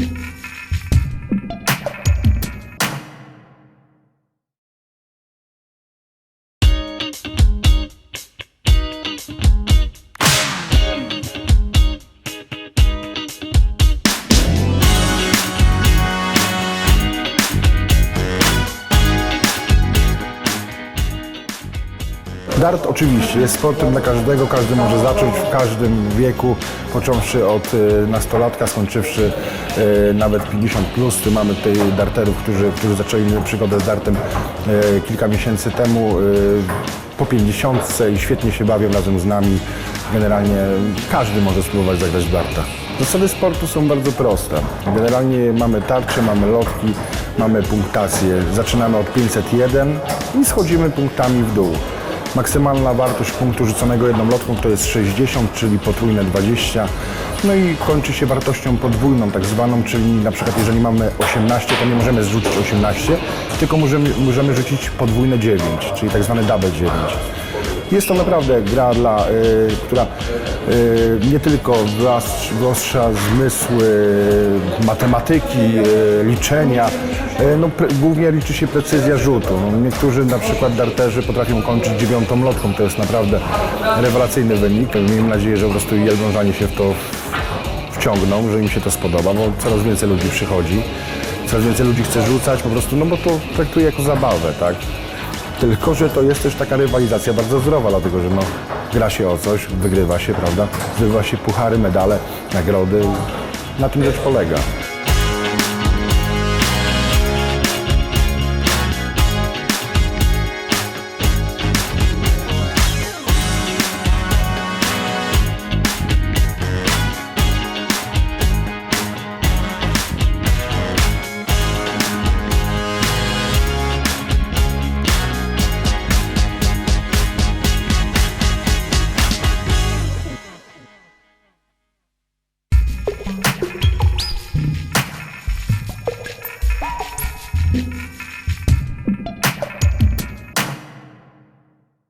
Thank you. Dart oczywiście jest sportem dla każdego, każdy może zacząć w każdym wieku, począwszy od y, nastolatka, skończywszy y, nawet 50 plus. Tu mamy tutaj darterów, którzy, którzy zaczęli przygodę z dartem y, kilka miesięcy temu. po 50 i świetnie się bawią razem z nami. Generalnie każdy może spróbować zagrać w darta. Zasady sportu są bardzo proste. Generalnie mamy tarcze, mamy lotki, mamy punktację. Zaczynamy od 501 i schodzimy punktami w dół. Maksymalna wartość punktu rzuconego jedną lotką to jest 60, czyli potrójne 20. No i kończy się wartością podwójną, tak zwaną, czyli na przykład jeżeli mamy 18, to nie możemy zrzucić 18, tylko możemy, możemy rzucić podwójne 9, czyli tak zwany double 9. Jest to naprawdę gra, dla, y, która y, nie tylko wyostrz- wyostrza zmysły matematyki, y, liczenia, no, głównie liczy się precyzja rzutu. No, niektórzy na przykład darterzy potrafią kończyć dziewiątą lotką, to jest naprawdę rewelacyjny wynik. Miejmy nadzieję, że po prostu Jelblążanie się w to wciągną, że im się to spodoba, bo coraz więcej ludzi przychodzi, coraz więcej ludzi chce rzucać po prostu, no bo to traktuje jako zabawę, tak? Tylko, że to jest też taka rywalizacja bardzo zdrowa, dlatego że no, gra się o coś, wygrywa się, prawda? Zdobywa się puchary, medale, nagrody. Na tym rzecz polega. you